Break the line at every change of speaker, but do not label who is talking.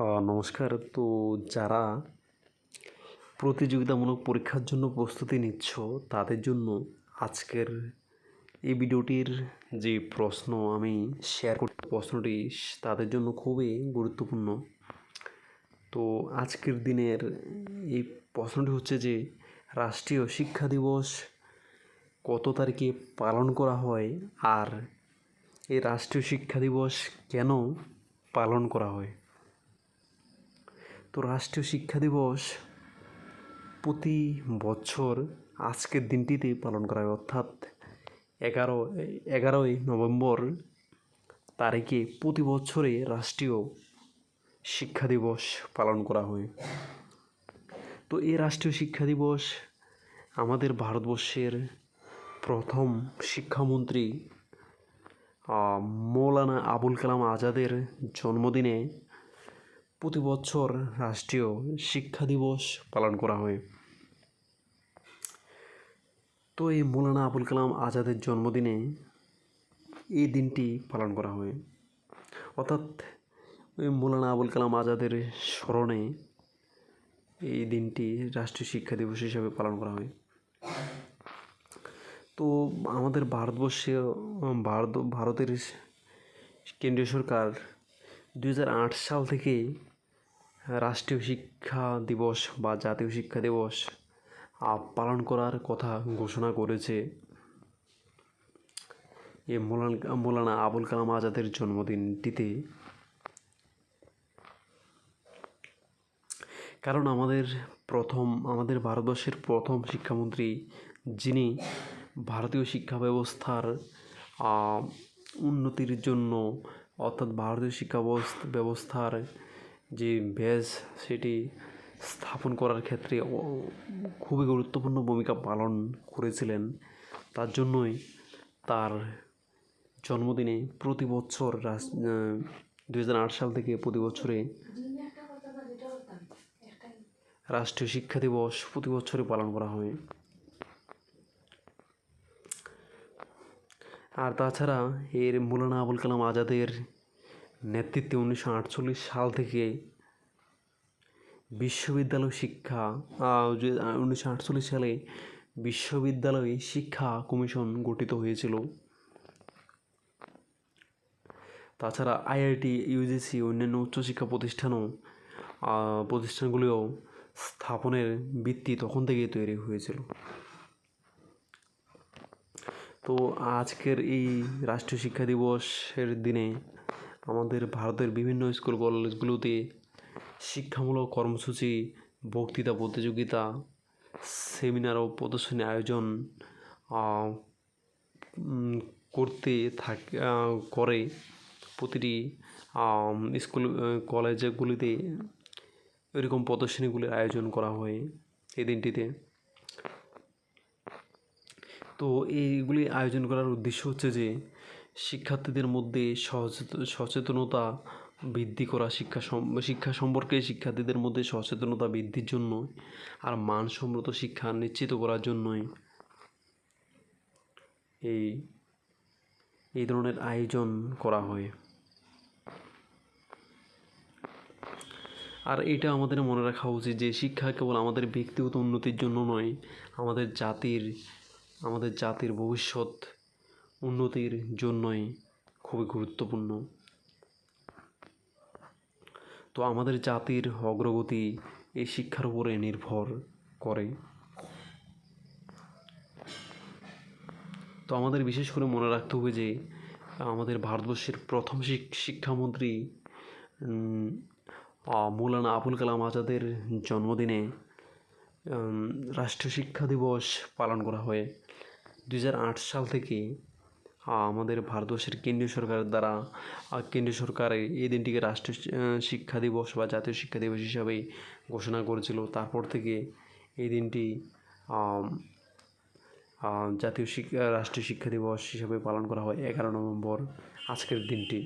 নমস্কার। তো যারা প্রতিযোগিতামূলক পরীক্ষার জন্য প্রস্তুতি নিচ্ছ, তাদের জন্য আজকের এই ভিডিওটির যে প্রশ্ন আমি শেয়ার করতে প্রশ্নটি, তাদের জন্য খুবই গুরুত্বপূর্ণ। তো আজকের দিনের এই প্রশ্নটি হচ্ছে যে, রাষ্ট্রীয় শিক্ষা দিবস কত তারিখে পালন করা হয় আর এই রাষ্ট্রীয় শিক্ষা দিবস কেন পালন করা হয়? তো রাষ্ট্রীয় শিক্ষা দিবস প্রতি বছর আজকের দিনটিতে পালন করা হয়, অর্থাৎ এগারো, এগারোই নভেম্বর তারিখে প্রতি বছরে রাষ্ট্রীয় শিক্ষা দিবস পালন করা হয়। তো এই রাষ্ট্রীয় শিক্ষা দিবস আমাদের ভারতবর্ষের প্রথম শিক্ষামন্ত্রী মৌলানা আবুল কালাম আজাদের জন্মদিনে প্রতি বছর রাষ্ট্রীয় শিক্ষা দিবস পালন করা হয়। তো এই মৌলানা আবুল কালাম আজাদের জন্মদিনে এই দিনটি পালন করা হয়। অর্থাৎ ওই মৌলানা আবুল কালাম আজাদের স্মরণে এই দিনটি রাষ্ট্রীয় শিক্ষা দিবস হিসাবে পালন করা হয়। তো আমাদের ভারতবর্ষে, ভারত, ভারতের কেন্দ্রীয় সরকার দু হাজার আট সাল থেকে রাষ্ট্রীয় শিক্ষা দিবস বা জাতীয় শিক্ষা দিবস পালন করার কথা ঘোষণা করেছে এ মৌলানা মৌলানা আবুল কালাম আজাদের জন্মদিনটিতে। কারণ আমাদের প্রথম, আমাদের ভারতবর্ষের প্রথম শিক্ষামন্ত্রী যিনি ভারতীয় শিক্ষা ব্যবস্থার উন্নতির জন্য অর্থাৎ ভারতীয় শিক্ষা ব্যবস্থ- ব্যবস্থার যে বেজ সেটি স্থাপন করার ক্ষেত্রে খুবই গুরুত্বপূর্ণ ভূমিকা পালন করেছিলেন। তার জন্যই তার জন্মদিনে প্রতি বছর দু হাজার আট সাল থেকে প্রতি বছরে রাষ্ট্রীয় শিক্ষা দিবস প্রতি বছরে পালন করা হয়। আর তাছাড়া এর মৌলানা আবুল কালাম আজাদের নেতৃত্বে উনিশশো আটচল্লিশ সাল থেকে বিশ্ববিদ্যালয় শিক্ষা উনিশশো আটচল্লিশ সালে বিশ্ববিদ্যালয় শিক্ষা কমিশন গঠিত হয়েছিল। তাছাড়া আইআইটি, ইউজিসি, অন্যান্য উচ্চশিক্ষা প্রতিষ্ঠানও প্রতিষ্ঠানগুলিও স্থাপনের ভিত্তি তখন থেকেই তৈরি হয়েছিল। তো আজকের এই রাষ্ট্রীয় শিক্ষা দিবসের দিনে আমাদের ভারতের বিভিন্ন স্কুল, কলেজগুলোতে শিক্ষামূলক কর্মসূচি, বক্তৃতা প্রতিযোগিতা, সেমিনার ও প্রদর্শনী আয়োজন করতে থাক করে প্রতিটি স্কুল কলেজগুলিতে এরকম প্রদর্শনীগুলির আয়োজন করা হয় এই দিনটিতে। তো এইগুলি আয়োজন করার উদ্দেশ্য হচ্ছে যে শিক্ষার্থীদের মধ্যে সচেত- সচেতনতা বৃদ্ধি করা, শিক্ষা শিক্ষা সম্পর্কে শিক্ষার্থীদের মধ্যে সচেতনতা বৃদ্ধির জন্য আর মানসম্মত শিক্ষা নিশ্চিত করার জন্যই এই এই ধরনের আয়োজন করা হয়। আর এটা আমাদের মনে রাখা উচিত যে শিক্ষা কেবল আমাদের ব্যক্তিগত উন্নতির জন্য নয়, আমাদের জাতির আমাদের জাতির ভবিষ্যৎ উন্নতির জন্যই খুবই গুরুত্বপূর্ণ। তো আমাদের জাতির অগ্রগতি এই শিক্ষার উপরে নির্ভর করে। তো আমাদের বিশেষ করে মনে রাখতে হবে যে, আমাদের ভারতবর্ষের প্রথম শিক- শিক্ষামন্ত্রী মৌলানা আবুল কালাম আজাদের জন্মদিনে রাষ্ট্রীয় শিক্ষা দিবস পালন করা হয়। দু হাজার আট সাল থেকে আমাদের ভারতবর্ষের কেন্দ্রীয় সরকারের দ্বারা কেন্দ্রীয় সরকার এই দিনটিকে রাষ্ট্রীয় শিক্ষা দিবস বা জাতীয় শিক্ষা দিবস হিসাবে ঘোষণা করেছিল। তারপর থেকে এই দিনটি জাতীয় শিক্ষা, রাষ্ট্রীয় শিক্ষা দিবস হিসাবে পালন করা হয় এগারো নভেম্বর আজকের দিনটি।